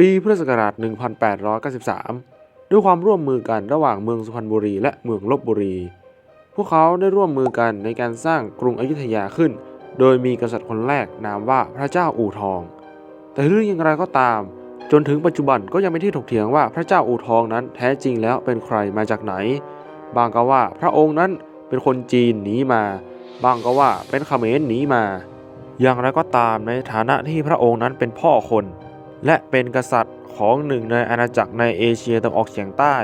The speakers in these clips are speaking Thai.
ปีพุทธศักราช 1893 ด้วยความร่วมมือกันระหว่างเมืองสุพรรณบุรีและเมืองลบบุรี พวกเขาได้ร่วมมือกันในการสร้างกรุงอยุธยาขึ้น โดยมีกษัตริย์คนแรกนามว่าพระเจ้าอู่ทอง แต่เรื่องอย่างไรก็ตาม จนถึงปัจจุบันก็ยังไม่ที่ถกเถียงว่าพระเจ้าอู่ทองนั้นแท้จริงแล้วเป็นใครมาจากไหน บางก็ว่าพระองค์นั้นเป็นคนจีนหนีมา บางก็ว่าเป็นเขมรหนีมา อย่างไรก็ตามในฐานะที่พระองค์นั้นเป็นพ่อคน และเป็นกษัตริย์ของหนึ่งในอาณาจักรในเอเชียตะวันออกเฉียงใต้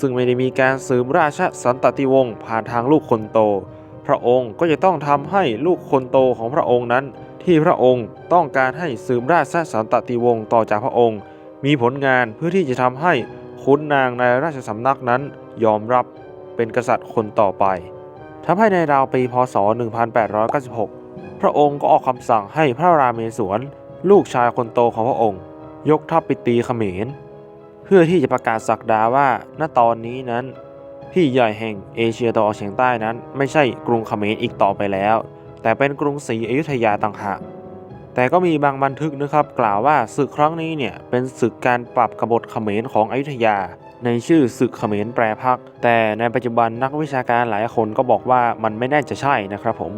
ซึ่งไม่ได้มีการสืบราชสันตติวงศ์ผ่านทางลูกคนโต พระองค์ก็จะต้องทำให้ลูกคนโตของพระองค์นั้น ที่พระองค์ต้องการให้สืบราชสันตติวงศ์ต่อจากพระองค์ มีผลงานเพื่อที่จะทำให้ขุนนางในราชสำนักนั้นยอมรับเป็นกษัตริย์คนต่อไปทำให้ในราวปีพศ 1896 พระองค์ก็ออกคำสั่งให้พระราเมศวร ลูกชายคนโตของพระองค์ ยกทัพไปตีเขมร เพื่อที่จะประกาศสักดาว่าณตอนนี้นั้น พี่ใหญ่แห่งเอเชียตะวันออกเฉียงใต้นั้น ไม่ใช่กรุงเขมรอีกต่อไปแล้ว แต่เป็นกรุงศรีอยุธยาต่างหากแต่ก็มีบางบันทึกนะครับกล่าวว่าศึกครั้งนี้เนี่ยเป็นศึกการปรับกบฏเขมรของอยุธยา ในชื่อศึกเขมรแปรพัก แต่ในปัจจุบันนักวิชาการหลายคนก็บอกว่ามันไม่แน่จะใช่นะครับผม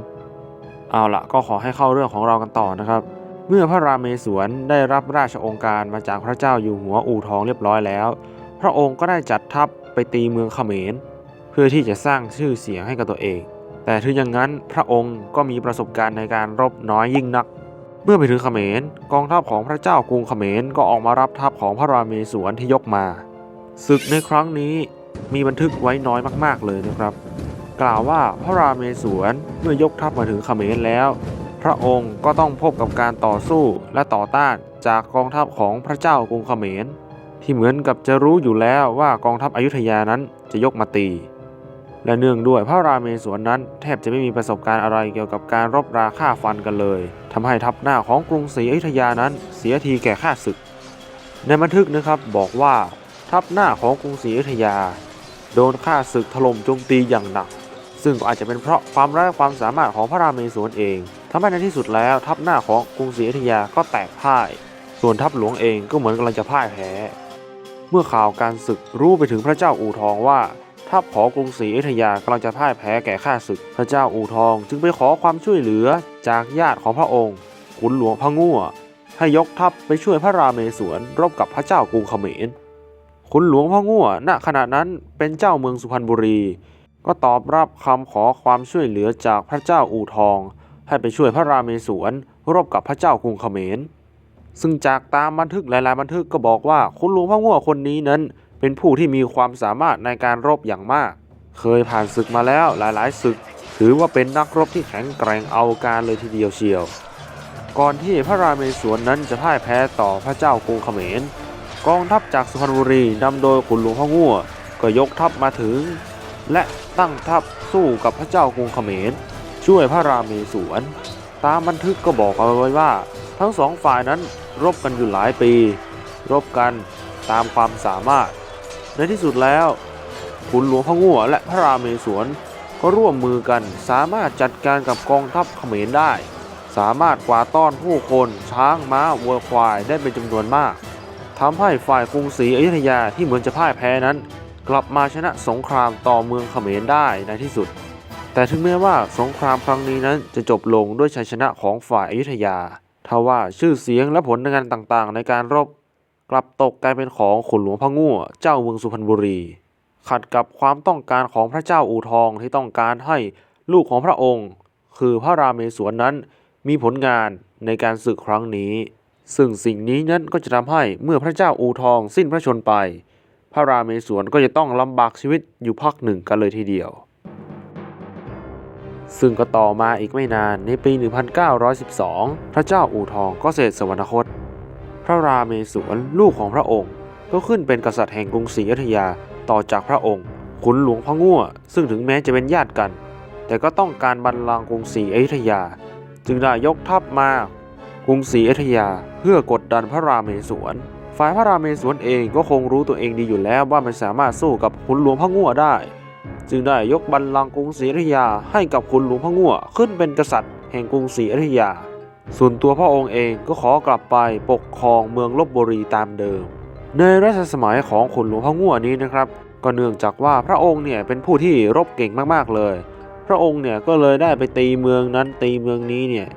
เอาละก็ขอให้เข้าเรื่องของเรากันต่อนะครับ เมื่อพระรามเมศวรได้รับราชองค์การมาจากพระเจ้าอยู่หัวอู่ทองเรียบร้อยแล้ว พระองค์ก็ได้จัดทัพไปตีเมืองเขมร เพื่อที่จะสร้างชื่อเสียงให้กับตัวเอง แต่ถึงอย่างนั้นพระองค์ก็มีประสบการณ์ในการรบน้อยยิ่งนัก เมื่อไปถึงเขมรกองทัพของพระเจ้ากรุงเขมรก็ออกมารับทัพของพระรามเมศวรที่ยกมาศึกในครั้งนี้มีบันทึกไว้น้อยมากๆเลยนะครับ กล่าวว่าพระรามเมศวรเมื่อยกทัพมาถึงเขมรแล้ว พระองค์ก็ต้องพบกับการต่อสู้และต่อต้านจากกองทัพของพระเจ้ากรุงเขมร ที่เหมือนกับจะรู้อยู่แล้วว่ากองทัพอยุธยานั้นจะยกมาตี และเนื่องด้วยพระรามเมศวรนั้น แทบจะไม่มีประสบการณ์อะไรเกี่ยวกับการรบราฆ่าฟันกันเลยทำให้ทัพหน้าของกรุงศรีอยุธยานั้นเสียทีแก่ข้าศึก ในบันทึกนะครับบอกว่าทัพหน้าของกรุงศรีอยุธยา โดนข้าศึกถล่มโจมตีอย่างหนัก ซึ่งก็อาจจะเป็นเพราะความแรงความสามารถของพระรามเมศวรเอง ทำให้ในที่สุดแล้วทัพหน้าของกรุงศรีอยุธยาก็แตกพ่าย ส่วนทัพหลวงเองก็เหมือนกำลังจะพ่ายแพ้ เมื่อข่าวการศึกรู้ไปถึงพระเจ้าอู่ทองว่าทัพของกรุงศรีอยุธยากำลังจะพ่ายแพ้แก่ข้าศึก พระเจ้าอู่ทองจึงไปขอความช่วยเหลือจากญาติของพระองค์ขุนหลวงพะงั่วให้ยกทัพไปช่วยพระรามเมศวรรบกับพระเจ้ากรุงเขมรขุนหลวงพะงั่วณขณะนั้นเป็นเจ้าเมืองสุพรรณบุรี ก็ตอบรับคำขอความช่วยเหลือจากพระเจ้าอู่ทอง ให้ไปช่วยพระรามเมศวรรบกับพระเจ้ากรุงเขมร ซึ่งจากตามบันทึกหลายๆ บันทึกก็บอกว่าขุนหลวงพะง่วคนนี้นั้น เป็นผู้ที่มีความสามารถในการรบอย่างมาก เคยผ่านศึกมาแล้วหลายๆศึก ถือว่าเป็นนักรบที่แข็งแกร่งเอาการเลยทีเดียวเชียว ก่อนที่พระรามเมศวรนั้นจะพ่ายแพ้ต่อพระเจ้ากรุงเขมร กองทัพจากสุพรรณบุรีนำโดยขุนหลวงพ่อง่วก็ยกทัพมาถึง และตั้งทัพสู้กับพระเจ้ากรุงเขมร ช่วยพระรามเมศวรตามบันทึกก็บอกเอาไว้ว่า ทั้งสองฝ่ายนั้นรบกันอยู่หลายปี รบกันตามความสามารถ ในที่สุดแล้วขุนหลวงพ่องั่วและพระรามเมศวรก็ร่วมมือกันสามารถจัดการกับกองทัพเขมรได้ สามารถกวาดต้อนผู้คนช้างม้าวัวควายได้เป็นจำนวนมากทำให้ฝ่ายกรุงศรีอยุธยาที่เหมือนจะพ่ายแพ้นั้น กลับมาชนะสงครามต่อเมืองเขมรได้ในที่สุด แต่ถึงแม้ว่าสงครามครั้งนี้นั้นจะจบลงด้วยชัยชนะของฝ่ายอยุธยาทว่าชื่อเสียงและผลงานต่างๆ ในการรบกลับตกกลายเป็นของขุนหลวงพะงั่วเจ้าเมืองสุพรรณบุรี ขัดกับความต้องการของพระเจ้าอู่ทองที่ต้องการให้ลูกของพระองค์ คือพระรามเมศวรนั้นมีผลงานในการศึกครั้งนี้ ซึ่งสิ่งนี้นั้นก็จะทำให้เมื่อพระเจ้าอู่ทองสิ้นพระชนไป พระรามเมศวรก็จะต้องลำบากชีวิตอยู่พักหนึ่งกันเลยทีเดียว ซึ่งก็ต่อมาอีกไม่นานในปี 1912 พระเจ้าอู่ทองก็เสด็จสวรรคต พระรามเมศวรลูกของพระองค์ ก็ขึ้นเป็นกษัตริย์แห่งกรุงศรีอยุธยาต่อจากพระองค์ขุนหลวงพะง่วซึ่งถึงแม้จะเป็นญาติกัน แต่ก็ต้องการบัลลังก์กรุงศรีอยุธยา จึงได้ยกทัพมากรุงศรีอยุธยาเพื่อกดดันพระรามเมศวรฝ่ายพระรามเมศวรเองก็คงรู้ตัวเองดีอยู่แล้วว่ามันสามารถสู้กับขุนหลวงพะง่วได้ จึงได้ยกบัลลังก์กรุงศรีอยุธยาให้กับขุนหลวงพะงั่วขึ้นเป็นกษัตริย์แห่งกรุงศรีอยุธยา ส่วนตัวพระองค์เองก็ขอกลับไปปกครองเมืองลบบุรีตามเดิม ในรัชสมัยของขุนหลวงพ่อง่วนี้นะครับ ก็เนื่องจากว่าพระองค์เนี่ยเป็นผู้ที่รบเก่งมากๆเลย พระองค์เนี่ยก็เลยได้ไปตีเมืองนั้นตีเมืองนี้เนี่ย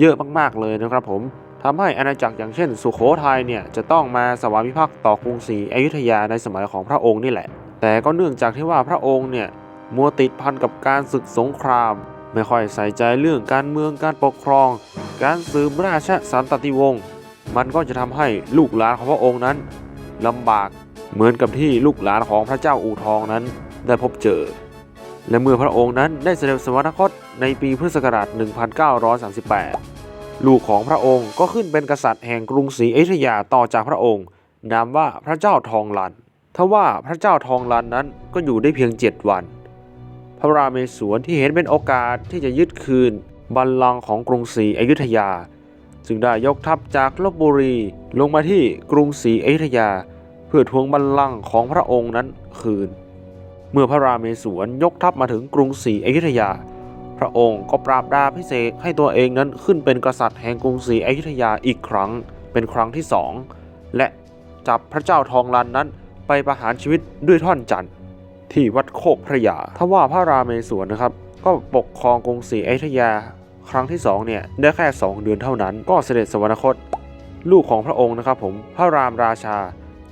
เยอะมากๆเลยนะครับผมทำให้อาณาจักรอย่างเช่น สุโขทัยเนี่ยจะต้องมาสวามิภักดิ์ต่อกรุงศรีอยุธยาในสมัยของพระองค์นี่แหละ แต่ก็เนื่องจากที่ว่าพระองค์เนี่ยมัวติดพันกับการศึกสงคราม ไม่ค่อยใส่ใจเรื่องการเมืองการปกครอง การสืบราชสันตติวงศ์มันก็จะทำให้ลูกหลานของพระองค์นั้นลำบากเหมือนกับที่ลูกหลานของพระเจ้าอู่ทองนั้นได้พบเจอ และเมื่อพระองค์นั้นได้เสด็จสวรรคตในปีพุทธศักราช 1938 ลูกของพระองค์ก็ขึ้นเป็นกษัตริย์แห่งกรุงศรีอยุธยาต่อจากพระองค์ นามว่าพระเจ้าทองหลัน ทว่าพระเจ้าทองลันนั้นก็อยู่ได้เพียง7วัน พระราเมศวรที่เห็นเป็นโอกาสที่จะยึดคืนบัลลังก์ของกรุงศรีอยุธยา จึงได้ยกทัพจากลบบุรีลงมาที่กรุงศรีอยุธยา เพื่อทวงบัลลังก์ของพระองค์นั้นคืน เมื่อพระราเมศวรยกทัพมาถึงกรุงศรีอยุธยา พระองค์ก็ปราบดาพิเศษให้ตัวเองนั้นขึ้นเป็นกษัตริย์แห่งกรุงศรีอยุธยาอีกครั้ง เป็นครั้งที่สองและจับพระเจ้าทองลันนั้น ไปประหารชีวิตด้วยท่อนจันทร์ที่วัดโคกพระยาทว่าพระราเมศวรนะครับ ก็ปกครองกรุงศรีอยุธยา ครั้งที่สองเนี่ยได้แค่ 2 เดือนเท่านั้น ก็เสด็จสวรรคต ลูกของพระองค์นะครับผมพระรามราชา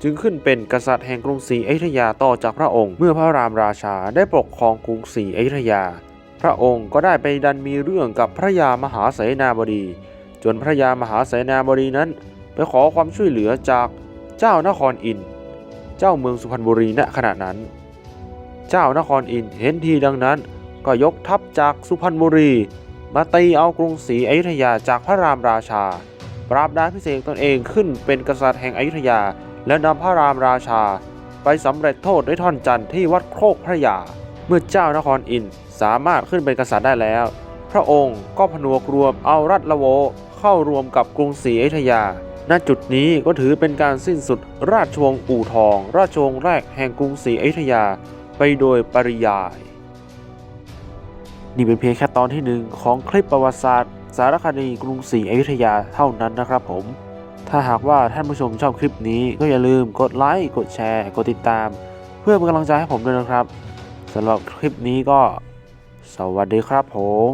จึงขึ้นเป็นกษัตริย์แห่งกรุงศรีอยุธยาต่อจากพระองค์ เมื่อพระรามราชาได้ปกครองกรุงศรีอยุธยา พระองค์ก็ได้ไปดันมีเรื่องกับพระยามหาเสนาบดี จนพระยามหาเสนาบดีนั้น ไปขอความช่วยเหลือจากเจ้านครอินทร์ เจ้าเมืองสุพรรณบุรีณขณะนั้น เจ้านครอินเห็นทีดังนั้น ก็ยกทัพจากสุพรรณบุรี มาตีเอากรุงศรีอยุธยาจากพระรามราชา ปราบดาพิเศษตนเองขึ้นเป็นกษัตริย์แห่งอยุธยา และนำพระรามราชา ไปสำเร็จโทษด้วยท่อนจันทร์ที่วัดโคกพระยา เมื่อเจ้านครอินสามารถขึ้นเป็นกษัตริย์ได้แล้ว พระองค์ก็ผนวกรวมเอารัฐละโวเข้ารวมกับกรุงศรีอยุธยา ณจุดนี้ก็ถือเป็นการสิ้นสุดราชวงศ์อู่ทอง ราชวงศ์แรกแห่งกรุงศรีอยุธยาไปโดยปริยาย นี่เป็นเพียงแค่ตอนที่หนึ่งของคลิปประวัติศาสตร์ สารคดีกรุงศรีอยุธยาเท่านั้นนะครับผม ถ้าหากว่าท่านผู้ชมชอบคลิปนี้ก็อย่าลืมกดไลค์กดแชร์ กดติดตาม เพื่อเป็นกำลังใจให้ผมด้วยนะครับสำหรับคลิปนี้ก็ สวัสดีครับผม